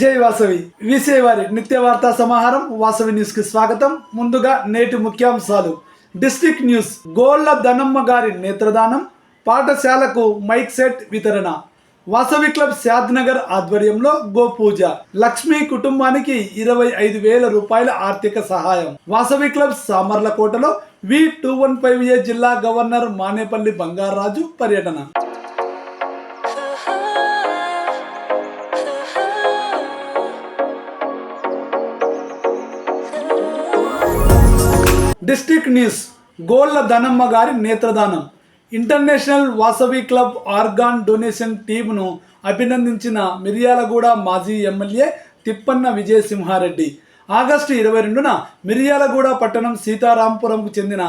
జై వాసవి. విసే వారి నిత్య వార్తా సమాహారం వాసవి న్యూస్కి స్వాగతం. ముందుగా నేటి ముఖ్యాంశాలు. డిస్ట్రిక్ట్ న్యూస్ గోళ్ళ ధనమ్మ గారి నేత్రదానం పాఠశాలకు మైక్ సెట్ వితరణ. వాసవి క్లబ్ శాద్నగర్ ఆధ్వర్యంలో గోపూజ. లక్ష్మీ కుటుంబానికి ఇరవై ఐదు వేల రూపాయల ఆర్థిక సహాయం. Vasavi club సామర్లకోటలో V two one five A జిల్లా గవర్నర్ మానేపల్లి బంగారాజు పర్యటన. డిస్ట్రిక్ట్ న్యూస్ గోళ్ళ ధనమ్మ గారి నేత్రదానం. International Vasavi club organ donation టీంను అభినందించిన మిర్యాలగూడ మాజీ ఎమ్మెల్యే తిప్పన్న విజయసింహారెడ్డి. ఆగస్టు ఇరవై రెండున మిర్యాలగూడ పట్టణం సీతారాంపురంకు చెందిన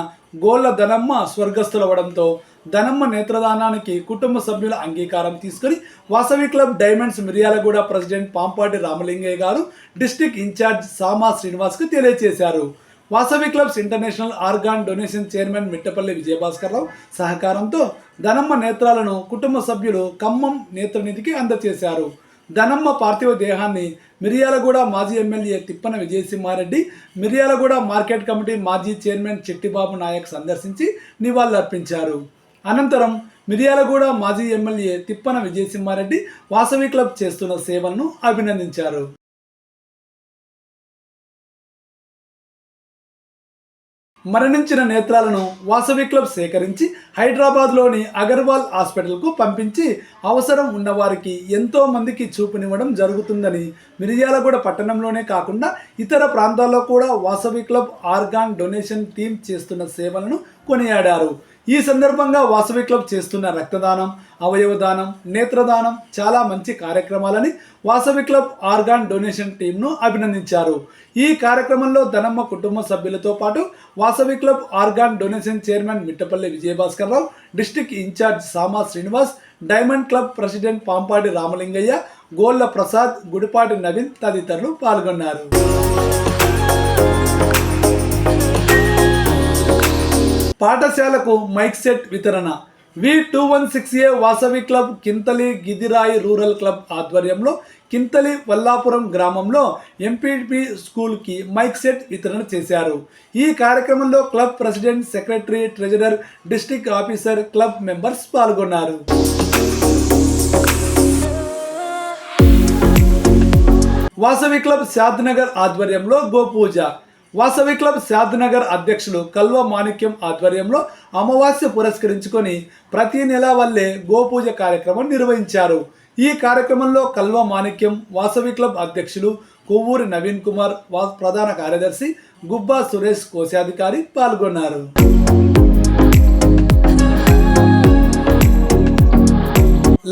గోళ్ళ ధనమ్మ స్వర్గస్థులవడంతో ధనమ్మ నేత్రదానానికి కుటుంబ సభ్యుల అంగీకారం తీసుకుని Vasavi club diamonds Miryalaguda president Pampati Ramalingaiah garu district in-charge Sama శ్రీనివాస్కు తెలియజేశారు. Vasavi clubs international organ donation chairman Mittapalli Vijayabhaskar Rao సహకారంతో ధనమ్మ నేత్రాలను కుటుంబ సభ్యులు ఖమ్మం నేత్రనిధికి అందజేశారు. ధనమ్మ పార్థివ దేహాన్ని మిర్యాలగూడ మాజీ MLA Tippana Vijayasimha Reddy Miryalaguda market committee మాజీ చైర్మన్ చెట్టిబాబు నాయక్ సందర్శించి నివాళులర్పించారు. అనంతరం మిర్యాలగూడ మాజీ ఎమ్మెల్యే తిప్పన విజయసింహారెడ్డి వాసవి క్లబ్ చేస్తున్న సేవలను అభినందించారు. మరణించిన నేత్రాలను వాసవి క్లబ్ సేకరించి హైదరాబాద్లోని అగర్వాల్ హాస్పిటల్కు పంపించి అవసరం ఉన్నవారికి ఎంతో మందికి చూపునివ్వడం జరుగుతుందని మిర్యాలగూడ పట్టణంలోనే కాకుండా ఇతర ప్రాంతాల్లో కూడా Vasavi club organ donation team చేస్తున్న సేవలను కొనియాడారు. ఈ సందర్భంగా వాసవి క్లబ్ చేస్తున్న రక్తదానం అవయవదానం నేత్రదానం చాలా మంచి కార్యక్రమాలని వాసవి క్లబ్ ఆర్గాన్ డొనేషన్ టీంను అభినందించారు. ఈ కార్యక్రమంలో ధనమ్మ కుటుంబ సభ్యులతో పాటు Vasavi club organ donation chairman Mittapalli Vijayabhaskar Rao district incharge Sama Srinivas diamond club president Pampadi Ramalingaiah Golla Prasad Gudipati Naveen తదితరులు పాల్గొన్నారు. పాఠశాలకు మైక్ సెట్ వితరణ. V two one six A Vasavi club Kinthali Gidirayi rural club ఆధ్వర్యంలో కింతలి వల్లాపురం గ్రామంలో MPP స్కూల్కి mic set వితరణ చేశారు. ఈ కార్యక్రమంలో club president secretary treasurer district officer club members పాల్గొన్నారు. వాసవి క్లబ్ శాద్నగర్ ఆధ్వర్యంలో గోపూజ. వాసవి క్లబ్ శాద్నగర్ అధ్యక్షులు కల్వ మాణిక్యం ఆధ్వర్యంలో అమావాస్య పురస్కరించుకొని ప్రతి నెల వల్లే గోపూజ కార్యక్రమం నిర్వహించారు. ఈ కార్యక్రమంలో కల్వ మాణిక్యం వాసవి క్లబ్ అధ్యక్షులు కొవ్వూరి నవీన్ కుమార్ ప్రధాన కార్యదర్శి గుబ్బా సురేష్ కోశాధికారి పాల్గొన్నారు.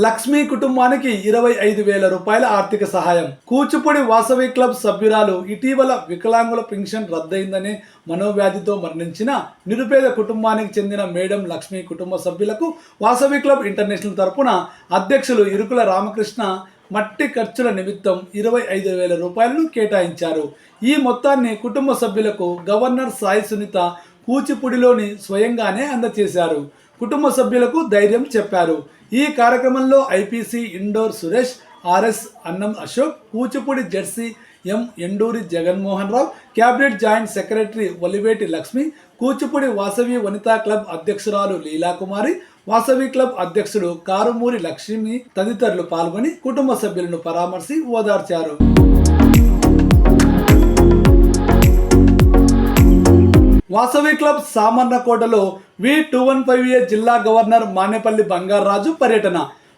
లక్ష్మీ కుటుంబానికి ఇరవై ఐదు వేల రూపాయల ఆర్థిక సహాయం. కూచిపూడి వాసవి క్లబ్ సభ్యురాలు ఇటీవల వికలాంగుల పెన్షన్ రద్దయిందని మనోవ్యాధితో మరణించిన నిరుపేద కుటుంబానికి చెందిన మేడం లక్ష్మి కుటుంబ సభ్యులకు వాసవి క్లబ్ ఇంటర్నేషనల్ తరపున అధ్యక్షులు ఇరుకుల రామకృష్ణ మట్టి ఖర్చుల నిమిత్తం ఇరవై ఐదు వేల రూపాయలను కేటాయించారు. ఈ మొత్తాన్ని కుటుంబ సభ్యులకు గవర్నర్ సాయి సునీత కూచిపూడిలోని స్వయంగానే అందజేశారు కుటుంబ సభ్యులకు ధైర్యం చెప్పారు. ఈ కార్యక్రమంలో IPC indoor Suresh RS Annam Ashok Kuchipudi Jersey M Enduri Jaganmohan Rao cabinet joint secretary Oliveti Lakshmi Kuchipudi Vasavi Vanitha club అధ్యక్షురాలు లీలాకుమారి వాసవి క్లబ్ అధ్యక్షుడు కారుమూరి లక్ష్మి తదితరులు పాల్గొని కుటుంబ సభ్యులను పరామర్శి ఓదార్చారు. Vasavi club సామర్లకోటలో V two one five A జిల్లా గవర్నర్ మానేపల్లి బంగారాజు పర్యటన.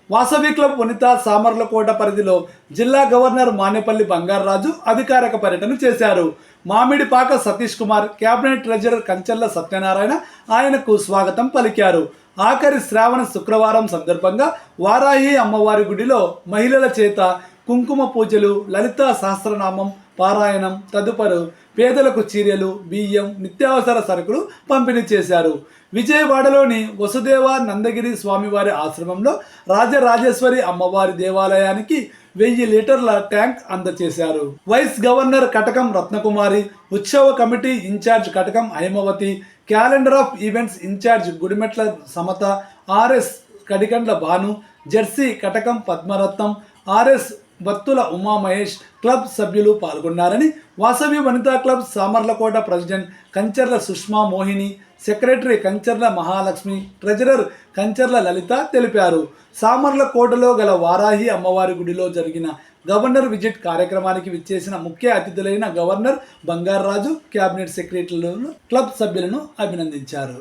వాసవి క్లబ్ వనిత సామర్లకోట పరిధిలో జిల్లా గవర్నర్ మానేపల్లి బంగారాజు అధికారిక పర్యటన చేశారు. మామిడిపాక సతీష్ కుమార్ కేబినెట్ ట్రెజరర్ కంచెల్ల సత్యనారాయణ ఆయనకు స్వాగతం పలికారు. ఆఖరి శ్రావణ శుక్రవారం సందర్భంగా వారాహి అమ్మవారి గుడిలో మహిళల చేత కుంకుమ పూజలు లలితా సహస్రనామం పారాయణం తదుపరి పేదలకు చీరలు బియ్యం నిత్యావసర సరుకులు పంపిణీ చేశారు. విజయవాడలోని వసుదేవ నందగిరి స్వామివారి ఆశ్రమంలో రాజరాజేశ్వరి అమ్మవారి దేవాలయానికి వెయ్యి లీటర్ల ట్యాంక్ అందజేశారు వైస్ గవర్నర్ కటకం రత్నకుమారి ఉత్సవ committee incharge Katakam Haimavathi calendar of events incharge Gudimetla Samatha RS Kadikandla Bhanu Jersey Katakam Padmaratnam RS Battula Umamahesh club సభ్యులు పాల్గొన్నారని Vasavi Vanitha club Samarlakota president Kancharla Sushma Mohini secretary Kancharla Mahalakshmi treasurer Kancharla Lalitha తెలిపారు. సామర్లకోటలో గల వారాహి అమ్మవారి గుడిలో జరిగిన governor visit కార్యక్రమానికి విచ్చేసిన ముఖ్య అతిథులైన గవర్నర్ బంగారాజు కేబినెట్ సెక్రటరీలను క్లబ్ సభ్యులను అభినందించారు.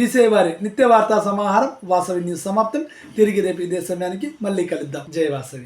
వీసే వారి నిత్య వార్తా సమాహారం వాసవి న్యూస్ సమాప్తం. తిరిగి రేపు ఇదే సమయానికి మళ్ళీ కలుద్దాం. జయ వాసవి.